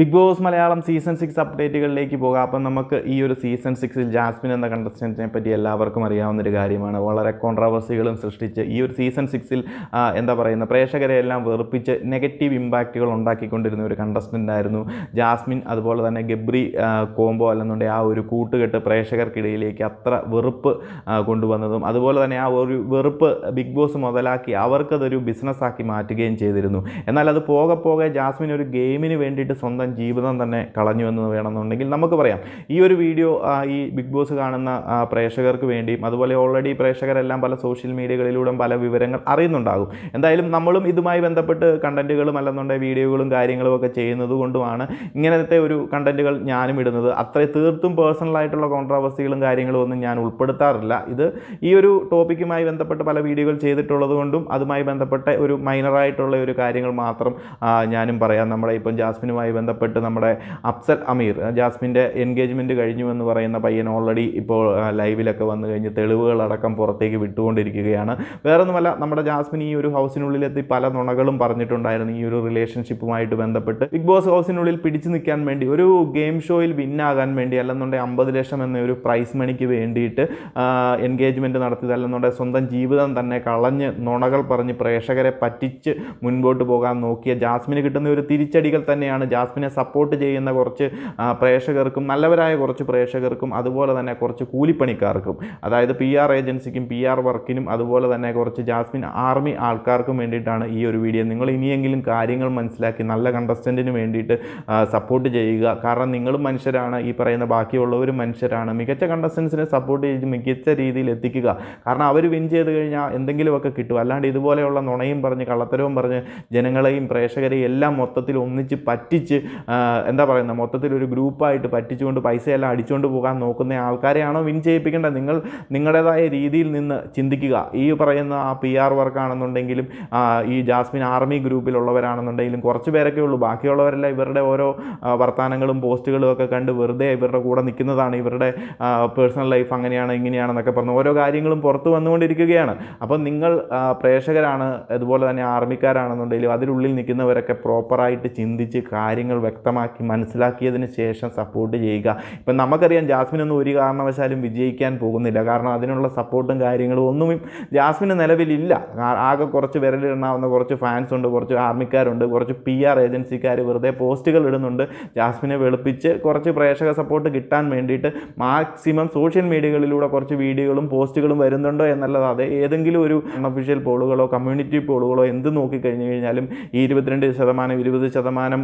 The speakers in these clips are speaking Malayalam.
Bigg Boss Malayalam season six അപ്ഡേറ്റുകളിലേക്ക് പോകാം. അപ്പം നമുക്ക് ഈ ഒരു സീസൺ സിക്സിൽ ജാസ്മിൻ എന്ന കണ്ടസ്റ്റന്റിനെ പറ്റി എല്ലാവർക്കും അറിയാവുന്ന ഒരു കാര്യമാണ്. വളരെ കോൺട്രവേഴ്സികളും സൃഷ്ടിച്ച് ഈ ഒരു സീസൺ സിക്സിൽ എന്താ പറയുന്ന പ്രേക്ഷകരെ എല്ലാം വെറുപ്പിച്ച് നെഗറ്റീവ് ഇമ്പാക്റ്റുകൾ ഉണ്ടാക്കിക്കൊണ്ടിരുന്ന ഒരു കണ്ടസ്റ്റന്റ് ആയിരുന്നു ജാസ്മിൻ. അതുപോലെ തന്നെ ഗബ്രി കോംബോ അല്ലെന്നുണ്ടെങ്കിൽ ആ ഒരു കൂട്ടുകെട്ട് പ്രേക്ഷകർക്കിടയിലേക്ക് അത്ര വെറുപ്പ് കൊണ്ടുവന്നതും അതുപോലെ തന്നെ ആ ഒരു വെറുപ്പ് ബിഗ് ബോസ് മുതലാക്കി അവർക്കതൊരു ബിസിനസ്സാക്കി മാറ്റുകയും ചെയ്തിരുന്നു. എന്നാൽ അത് പോകെ പോകെ ജാസ്മിൻ ഒരു ഗെയിമിന് വേണ്ടിയിട്ട് സ്വന്തം ജീവിതം തന്നെ കളഞ്ഞു എന്ന് വേണമെന്നുണ്ടെങ്കിൽ നമുക്ക് പറയാം. ഈ ഒരു വീഡിയോ ഈ ബിഗ് ബോസ് കാണുന്ന പ്രേക്ഷകർക്ക് വേണ്ടിയും അതുപോലെ ഓൾറെഡി പ്രേക്ഷകരെല്ലാം പല സോഷ്യൽ മീഡിയകളിലൂടെ പല വിവരങ്ങൾ അറിയുന്നുണ്ടാകും. എന്തായാലും നമ്മളും ഇതുമായി ബന്ധപ്പെട്ട് കണ്ടന്റുകളും അല്ലെന്നുണ്ടെങ്കിൽ വീഡിയോകളും കാര്യങ്ങളും ഒക്കെ ചെയ്യുന്നത് കൊണ്ടുമാണ് ഇങ്ങനത്തെ ഒരു കണ്ടന്റുകൾ ഞാനും ഇടുന്നത്. അത്ര തീർത്തും പേഴ്സണലായിട്ടുള്ള കോൺട്രവേഴ്സികളും കാര്യങ്ങളും ഒന്നും ഞാൻ ഉൾപ്പെടുത്താറില്ല. ഇത് ഈ ഒരു ടോപ്പിക്കുമായി ബന്ധപ്പെട്ട് പല വീഡിയോകൾ ചെയ്തിട്ടുള്ളത് കൊണ്ടും അതുമായി ബന്ധപ്പെട്ട ഒരു മൈനറായിട്ടുള്ള ഒരു കാര്യങ്ങൾ മാത്രം ഞാനും പറയാം. നമ്മുടെ ഇപ്പം ജാസ്മിനുമായി ബന്ധപ്പെട്ട് നമ്മുടെ അഫ്സൽ അമീർ ജാസ്മിന്റെ എൻഗേജ്മെന്റ് കഴിഞ്ഞു എന്ന് പറയുന്ന പയ്യൻ ഓൾറെഡി ഇപ്പോൾ ലൈവിലൊക്കെ വന്നു കഴിഞ്ഞ് തെളിവുകളടക്കം പുറത്തേക്ക് വിട്ടുകൊണ്ടിരിക്കുകയാണ്. വേറൊന്നുമല്ല നമ്മുടെ ജാസ്മിൻ ഈ ഒരു ഹൗസിനുള്ളിലെത്തി പല നുണകളും പറഞ്ഞിട്ടുണ്ടായിരുന്നു ഈ ഒരു റിലേഷൻഷിപ്പുമായിട്ട് ബന്ധപ്പെട്ട്. ബിഗ് ബോസ് ഹൗസിനുള്ളിൽ പിടിച്ചു നിൽക്കാൻ വേണ്ടി ഒരു ഗെയിം ഷോയിൽ വിന്നാകാൻ വേണ്ടി അല്ലെന്നുണ്ടെങ്കിൽ അമ്പത് ലക്ഷം എന്ന ഒരു പ്രൈസ് മണിക്ക് വേണ്ടിയിട്ട് എൻഗേജ്മെന്റ് നടത്തിയത് അല്ലെന്നുണ്ടെങ്കിൽ സ്വന്തം ജീവിതം തന്നെ കളഞ്ഞ് നുണകൾ പറഞ്ഞ് പ്രേക്ഷകരെ പറ്റിച്ച് മുൻപോട്ട് പോകാൻ നോക്കിയ ജാസ്മിന് കിട്ടുന്ന ഒരു തിരിച്ചടികൾ തന്നെയാണ് ജാസ്മിനെ സപ്പോർട്ട് ചെയ്യുന്ന കുറച്ച് പ്രേക്ഷകർക്കും നല്ലവരായ കുറച്ച് പ്രേക്ഷകർക്കും അതുപോലെ തന്നെ കുറച്ച് കൂലിപ്പണിക്കാർക്കും അതായത് പി ആർ ഏജൻസിക്കും പി ആർ വർക്കിനും അതുപോലെ തന്നെ കുറച്ച് ജാസ്മിൻ ആർമി ആൾക്കാർക്കും വേണ്ടിയിട്ടാണ് ഈ ഒരു വീഡിയോ നിങ്ങൾ ഇനിയെങ്കിലും കാര്യങ്ങൾ മനസ്സിലാക്കി നല്ല കണ്ടസ്റ്റന്റിന് വേണ്ടിയിട്ട് സപ്പോർട്ട് ചെയ്യുക. കാരണം നിങ്ങളും മനുഷ്യരാണ് ഈ പറയുന്ന ബാക്കിയുള്ളവരും മനുഷ്യരാണ്. മികച്ച കണ്ടസ്റ്റൻസിനെ സപ്പോർട്ട് ചെയ്ത് മികച്ച രീതിയിൽ എത്തിക്കുക. കാരണം അവർ വിൻ ചെയ്ത് കഴിഞ്ഞാൽ എന്തെങ്കിലുമൊക്കെ കിട്ടും. അല്ലാണ്ട് ഇതുപോലെയുള്ള നുണയും പറഞ്ഞ് കള്ളത്തരവും പറഞ്ഞ് ജനങ്ങളെയും പ്രേക്ഷകരെയും എല്ലാം മൊത്തത്തിൽ ഒന്നിച്ച് പറ്റിച്ച് എന്താ പറയുന്നത് മൊത്തത്തിൽ ഒരു ഗ്രൂപ്പായിട്ട് പറ്റിച്ചുകൊണ്ട് പൈസയെല്ലാം അടിച്ചുകൊണ്ട് പോകാൻ നോക്കുന്ന ആൾക്കാരെയാണോ വിൻ ചെയ്യിപ്പിക്കേണ്ടത്? നിങ്ങൾ നിങ്ങളുടേതായ രീതിയിൽ നിന്ന് ചിന്തിക്കുക. ഈ പറയുന്ന ആ പി ആർ വർക്കാണെന്നുണ്ടെങ്കിലും ഈ ജാസ്മിൻ ആർമി ഗ്രൂപ്പിലുള്ളവരാണെന്നുണ്ടെങ്കിലും കുറച്ച് പേരൊക്കെ ഉള്ളൂ. ബാക്കിയുള്ളവരെല്ലാം ഇവരുടെ ഓരോ വർത്തമാനങ്ങളും പോസ്റ്റുകളും ഒക്കെ കണ്ട് വെറുതെ ഇവരുടെ കൂടെ നിൽക്കുന്നതാണ്. ഇവരുടെ പേഴ്സണൽ ലൈഫ് അങ്ങനെയാണ് ഇങ്ങനെയാണെന്നൊക്കെ പറഞ്ഞ് ഓരോ കാര്യങ്ങളും പുറത്ത് വന്നുകൊണ്ടിരിക്കുകയാണ്. അപ്പം നിങ്ങൾ പ്രേക്ഷകരാണ് അതുപോലെ തന്നെ ആർമിക്കാരാണെന്നുണ്ടെങ്കിലും അതിനുള്ളിൽ നിൽക്കുന്നവരൊക്കെ പ്രോപ്പറായിട്ട് ചിന്തിച്ച് കാര്യങ്ങൾ വ്യക്തമാക്കി മനസ്സിലാക്കിയതിന് ശേഷം സപ്പോർട്ട് ചെയ്യുക. ഇപ്പം നമുക്കറിയാം ജാസ്മിനൊന്നും ഒരു കാരണവശാലും വിജയിക്കാൻ പോകുന്നില്ല. കാരണം അതിനുള്ള സപ്പോർട്ടും കാര്യങ്ങളും ഒന്നും ജാസ്മിന് നിലവിലില്ല. ആകെ കുറച്ച് വിരലിടണാവുന്ന കുറച്ച് ഫാൻസ് ഉണ്ട് കുറച്ച് ആർമിക്കാരുണ്ട് കുറച്ച് പി ആർ ഏജൻസിക്കാർ വെറുതെ പോസ്റ്റുകൾ ഇടുന്നുണ്ട്. ജാസ്മിനെ വെളുപ്പിച്ച് കുറച്ച് പ്രേക്ഷക സപ്പോർട്ട് കിട്ടാൻ വേണ്ടിയിട്ട് മാക്സിമം സോഷ്യൽ മീഡിയകളിലൂടെ കുറച്ച് വീഡിയോകളും പോസ്റ്റുകളും വരുന്നുണ്ടോ എന്നല്ലാതെ ഏതെങ്കിലും ഒരു അൺഒഫീഷ്യൽ പോളുകളോ കമ്മ്യൂണിറ്റി പോളുകളോ എന്ത് നോക്കിക്കഴിഞ്ഞു കഴിഞ്ഞാലും ഈ ഇരുപത്തിരണ്ട് ശതമാനം ഇരുപത് ശതമാനം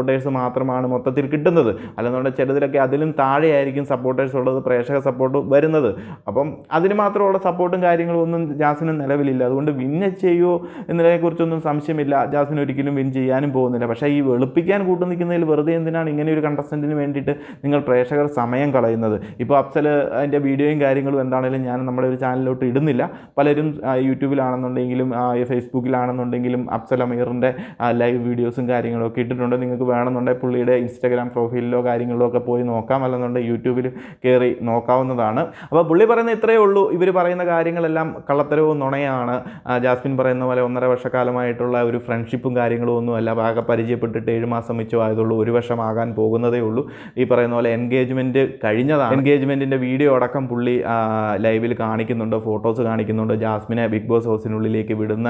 സപ്പോർട്ടേഴ്സ് മാത്രമാണ് മൊത്തത്തിൽ കിട്ടുന്നത്. അല്ലെന്നുണ്ടെങ്കിൽ ചിലതിലൊക്കെ അതിലും താഴെയായിരിക്കും സപ്പോർട്ടേഴ്സ് ഉള്ളത് പ്രേക്ഷക സപ്പോർട്ട് വരുന്നത്. അപ്പം അതിന് മാത്രമുള്ള സപ്പോർട്ടും കാര്യങ്ങളും ഒന്നും ജാസിന് നിലവിലില്ല. അതുകൊണ്ട് വിന്നെ ചെയ്യുമോ എന്നതിനെക്കുറിച്ചൊന്നും സംശയമില്ല. ജാസ്മിൻ ഒരിക്കലും വിൻ ചെയ്യാനും പോകുന്നില്ല. പക്ഷേ ഈ വെളുപ്പിക്കാൻ കൂട്ടു നിൽക്കുന്നതിൽ വെറുതെ എന്തിനാണ് ഇങ്ങനെ ഒരു കണ്ടസ്റ്റന്റിന് വേണ്ടിയിട്ട് നിങ്ങൾ പ്രേക്ഷകർ സമയം കളയുന്നത്? ഇപ്പോൾ അഫ്സൽ അതിന്റെ വീഡിയോയും കാര്യങ്ങളും എന്താണെങ്കിലും ഞാൻ നമ്മുടെ ഒരു ചാനലിലോട്ട് ഇടുന്നില്ല. പലരും യൂട്യൂബിലാണെന്നുണ്ടെങ്കിലും ഫേസ്ബുക്കിലാണെന്നുണ്ടെങ്കിലും അഫ്സൽ അമീറിന്റെ ലൈവ് വീഡിയോസും കാര്യങ്ങളൊക്കെ ഇട്ടിട്ടുണ്ട്. നിങ്ങൾക്ക് വേണമെന്നുണ്ടെങ്കിൽ പുള്ളിയുടെ ഇൻസ്റ്റാഗ്രാം പ്രൊഫൈലിലോ കാര്യങ്ങളിലോ ഒക്കെ പോയി നോക്കാം. അല്ലെന്നുണ്ടെങ്കിൽ യൂട്യൂബിൽ കയറി നോക്കാവുന്നതാണ്. അപ്പോൾ പുള്ളി പറയുന്ന ഇത്രയേ ഉള്ളൂ. ഇവർ പറയുന്ന കാര്യങ്ങളെല്ലാം കള്ളത്തരവും നുണയാണ്. ജാസ്മിൻ പറയുന്ന പോലെ ഒന്നര വർഷക്കാലമായിട്ടുള്ള ഒരു ഫ്രണ്ട്ഷിപ്പും കാര്യങ്ങളും ഒന്നുമല്ല ആകെ പരിചയപ്പെട്ടിട്ട് ഏഴ് മാസം വെച്ചോ ആയതുള്ളൂ. ഒരു വർഷമാകാൻ പോകുന്നതേ ഉള്ളൂ. ഈ പറയുന്ന പോലെ എൻഗേജ്മെന്റ് കഴിഞ്ഞതാണ്. എൻഗേജ്മെന്റിന്റെ വീഡിയോ അടക്കം പുള്ളി ലൈവിൽ കാണിക്കുന്നുണ്ട്. ഫോട്ടോസ് കാണിക്കുന്നുണ്ട്. ജാസ്മിനെ ബിഗ് ബോസ് ഹൗസിനുള്ളിലേക്ക് വിടുന്ന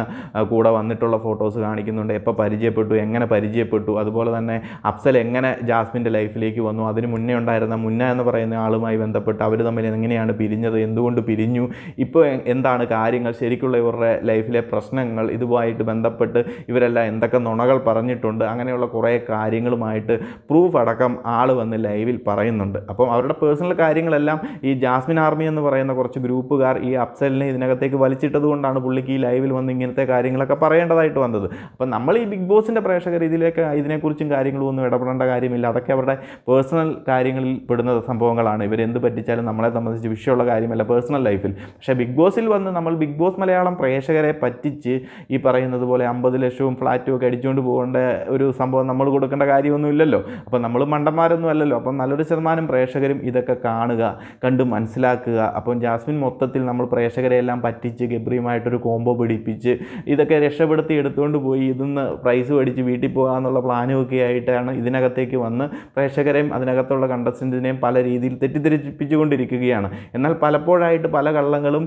കൂടെ വന്നിട്ടുള്ള ഫോട്ടോസ് കാണിക്കുന്നുണ്ട്. എപ്പോൾ പരിചയപ്പെട്ടു? എങ്ങനെ പരിചയപ്പെട്ടു? അതുപോലെ തന്നെ അഫ്സൽ എങ്ങനെ ജാസ്മിന്റെ ലൈഫിലേക്ക് വന്നു? അതിന് മുന്നേ ഉണ്ടായിരുന്ന മുന്ന എന്ന് പറയുന്ന ആളുമായി ബന്ധപ്പെട്ട് അവർ തമ്മിൽ എങ്ങനെയാണ് പിരിഞ്ഞത്? എന്തുകൊണ്ട് പിരിഞ്ഞു? ഇപ്പോൾ എന്താണ് കാര്യങ്ങൾ? ശരിക്കുള്ള ഇവരുടെ ലൈഫിലെ പ്രശ്നങ്ങൾ ഇതുമായിട്ട് ബന്ധപ്പെട്ട് ഇവരെല്ലാം എന്തൊക്കെ നുണകൾ പറഞ്ഞിട്ടുണ്ട്? അങ്ങനെയുള്ള കുറേ കാര്യങ്ങളുമായിട്ട് പ്രൂഫ് അടക്കം ആൾ വന്ന് ലൈവിൽ പറയുന്നുണ്ട്. അപ്പം അവരുടെ പേഴ്സണൽ കാര്യങ്ങളെല്ലാം ഈ ജാസ്മിൻ ആർമി എന്ന് പറയുന്ന കുറച്ച് ഗ്രൂപ്പുകാർ ഈ അഫ്സലിനെ ഇതിനകത്തേക്ക് വലിച്ചിട്ടത് കൊണ്ടാണ് പുള്ളിക്ക് ഈ ലൈവിൽ വന്ന് ഇങ്ങനത്തെ കാര്യങ്ങളൊക്കെ പറയേണ്ടതായിട്ട് വന്നത്. അപ്പം നമ്മൾ ഈ ബിഗ് ബോസിന്റെ പ്രേക്ഷകർ ഇതിലേക്ക് ഇതിനെക്കുറിച്ചും കാര്യങ്ങളും ഒന്നും ഇടപെടേണ്ട കാര്യമില്ല. അതൊക്കെ അവരുടെ പേഴ്സണൽ കാര്യങ്ങളിൽ പെടുന്ന സംഭവങ്ങളാണ്. ഇവരെന്ത് പറ്റിച്ചാലും നമ്മളെ സംബന്ധിച്ച് വിഷയമുള്ള കാര്യമല്ല പേഴ്സണൽ ലൈഫിൽ പക്ഷേ ബിഗ് ബോസിൽ വന്ന് നമ്മൾ ബിഗ് ബോസ് മലയാളം പ്രേക്ഷകരെ പറ്റിച്ച് ഈ പറയുന്നത് പോലെ അമ്പത് ലക്ഷവും ഫ്ലാറ്റും ഒക്കെ അടിച്ചുകൊണ്ട് പോകേണ്ട ഒരു സംഭവം നമ്മൾ കൊടുക്കേണ്ട കാര്യമൊന്നുമില്ലല്ലോ അപ്പം നമ്മൾ മണ്ടന്മാരൊന്നും അല്ലല്ലോ. അപ്പം നല്ലൊരു ശതമാനം പ്രേക്ഷകരും ഇതൊക്കെ കാണുക കണ്ട് മനസ്സിലാക്കുക. അപ്പം ജാസ്മിൻ മൊത്തത്തിൽ നമ്മൾ പ്രേക്ഷകരെ എല്ലാം പറ്റിച്ച് ഗബ്രിയുമായിട്ടൊരു കോംബോ പിടിപ്പിച്ച് ഇതൊക്കെ രക്ഷപ്പെടുത്തി എടുത്തുകൊണ്ട് പോയി. ഇതിന്ന് പ്രൈസ് മേടിച്ച് വീട്ടിൽ പോകാമെന്നുള്ള പ്ലാനും ഒക്കെ ആയിട്ടാണ് ഇതിനകത്തേക്ക് വന്ന് പ്രേക്ഷകരെയും അതിനകത്തുള്ള കണ്ടസ്റ്റന്റിനെയും പല രീതിയിൽ തെറ്റിദ്ധരിപ്പിച്ചുകൊണ്ടിരിക്കുകയാണ്. എന്നാൽ പലപ്പോഴായിട്ട് പല കള്ളങ്ങളും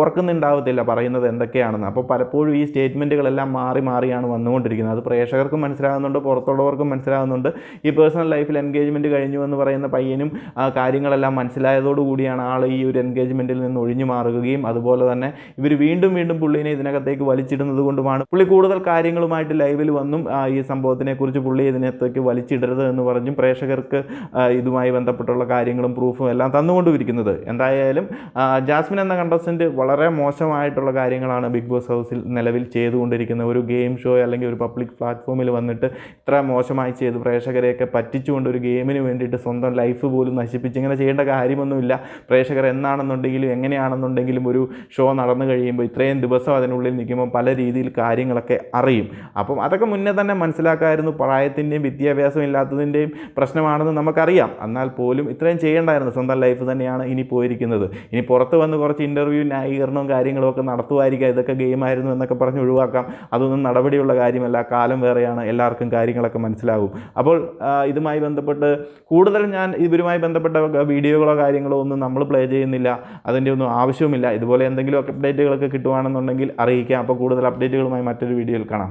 ഓർക്കുന്നുണ്ടാവത്തില്ല പറയുന്നത് എന്തൊക്കെയാണെന്ന്. അപ്പോൾ പലപ്പോഴും ഈ സ്റ്റേറ്റ്മെന്റുകളെല്ലാം മാറി മാറിയാണ് വന്നുകൊണ്ടിരിക്കുന്നത്. അത് പ്രേക്ഷകർക്കും മനസ്സിലാകുന്നുണ്ട് പുറത്തുള്ളവർക്കും മനസ്സിലാകുന്നുണ്ട്. ഈ പേഴ്സണൽ ലൈഫിൽ എൻഗേജ്മെന്റ് കഴിഞ്ഞു എന്ന് പറയുന്ന പയ്യനും കാര്യങ്ങളെല്ലാം മനസ്സിലായതോടുകൂടിയാണ് ആൾ ഈ ഒരു എൻഗേജ്മെന്റിൽ നിന്ന് ഒഴിഞ്ഞു മാറുകയും അതുപോലെ തന്നെ ഇവർ വീണ്ടും വീണ്ടും പുള്ളിനെ ഇതിനകത്തേക്ക് വലിച്ചിടുന്നത് കൊണ്ടുമാണ്. പുള്ളി കൂടുതൽ കാര്യങ്ങളുമായിട്ട് ലൈവിൽ വന്നും ഈ ഈ സംഭവത്തിനെക്കുറിച്ച് പുള്ളി ഇതിനകത്തേക്ക് വലിച്ചിടരുത് എന്ന് പറഞ്ഞും പ്രേക്ഷകർക്ക് ഇതുമായി ബന്ധപ്പെട്ടുള്ള കാര്യങ്ങളും പ്രൂഫും എല്ലാം തന്നുകൊണ്ടിരിക്കുന്നത് എന്തായാലും ജാസ്മിൻ എന്ന കണ്ടസ്റ്റന്റ് വളരെ മോശമായിട്ടുള്ള കാര്യങ്ങളാണ് ബിഗ് ബോസ് ഹൗസിൽ നിലവിൽ ചെയ്തുകൊണ്ടിരിക്കുന്നത്. ഒരു ഗെയിം ഷോ അല്ലെങ്കിൽ ഒരു പബ്ലിക് പ്ലാറ്റ്ഫോമിൽ വന്നിട്ട് ഇത്ര മോശമായി ചെയ്ത് പ്രേക്ഷകരെയൊക്കെ പറ്റിച്ചുകൊണ്ട് ഒരു ഗെയിമിന് വേണ്ടിയിട്ട് സ്വന്തം ലൈഫ് പോലും നശിപ്പിച്ച് ഇങ്ങനെ ചെയ്യേണ്ട കാര്യമൊന്നുമില്ല. പ്രേക്ഷകർ എന്നാണെന്നുണ്ടെങ്കിലും എങ്ങനെയാണെന്നുണ്ടെങ്കിലും ഒരു ഷോ നടന്നു കഴിയുമ്പോൾ ഇത്രയും ദിവസം അതിനുള്ളിൽ നിൽക്കുമ്പോൾ പല രീതിയിൽ കാര്യങ്ങളൊക്കെ അറിയും. അപ്പം അതൊക്കെ മുന്നേ തന്നെ മനസ്സിലാക്കാമായിരുന്നു പ്രായത്തിന്റെയും വിദ്യാഭ്യാസം ഇല്ലാത്തതിന്റെയും പ്രശ്നമാണെന്ന് നമുക്കറിയാം. എന്നാൽ പോലും ഇത്രയും ചെയ്യേണ്ടായിരുന്നു. സ്വന്തം ലൈഫ് തന്നെയാണ് ഇനി പോയിരിക്കുന്നത്. ഇനി പുറത്ത് വന്ന് കുറച്ച് ഇന്റർവ്യൂ ന്യായീകരണവും കാര്യങ്ങളും ഒക്കെ നടത്തുമായിരിക്കാം. ഇതൊക്കെ ഗെയിമായിരുന്നു എന്നൊക്കെ പറഞ്ഞ് ഒഴിവാക്കാം. അതൊന്നും നടപടിയുള്ള കാര്യമല്ല. കാലം വേറെയാണ്. എല്ലാവർക്കും കാര്യങ്ങളൊക്കെ മനസ്സിലാകും. അപ്പോൾ ഇതുമായി ബന്ധപ്പെട്ട് കൂടുതൽ ഞാൻ ഇവരുമായി ബന്ധപ്പെട്ട വീഡിയോകളോ കാര്യങ്ങളോ ഒന്നും നമ്മൾ പ്ലേ ചെയ്യുന്നില്ല. അതിന്റെ ഒന്നും ആവശ്യവുമില്ല. ഇതുപോലെ എന്തെങ്കിലും അപ്ഡേറ്റുകളൊക്കെ കിട്ടുവാണെന്നുണ്ടെങ്കിൽ അറിയിക്കാം. അപ്പോൾ കൂടുതൽ അപ്ഡേറ്റുകളുമായി മറ്റൊരു വീഡിയോയിൽ കാണാം.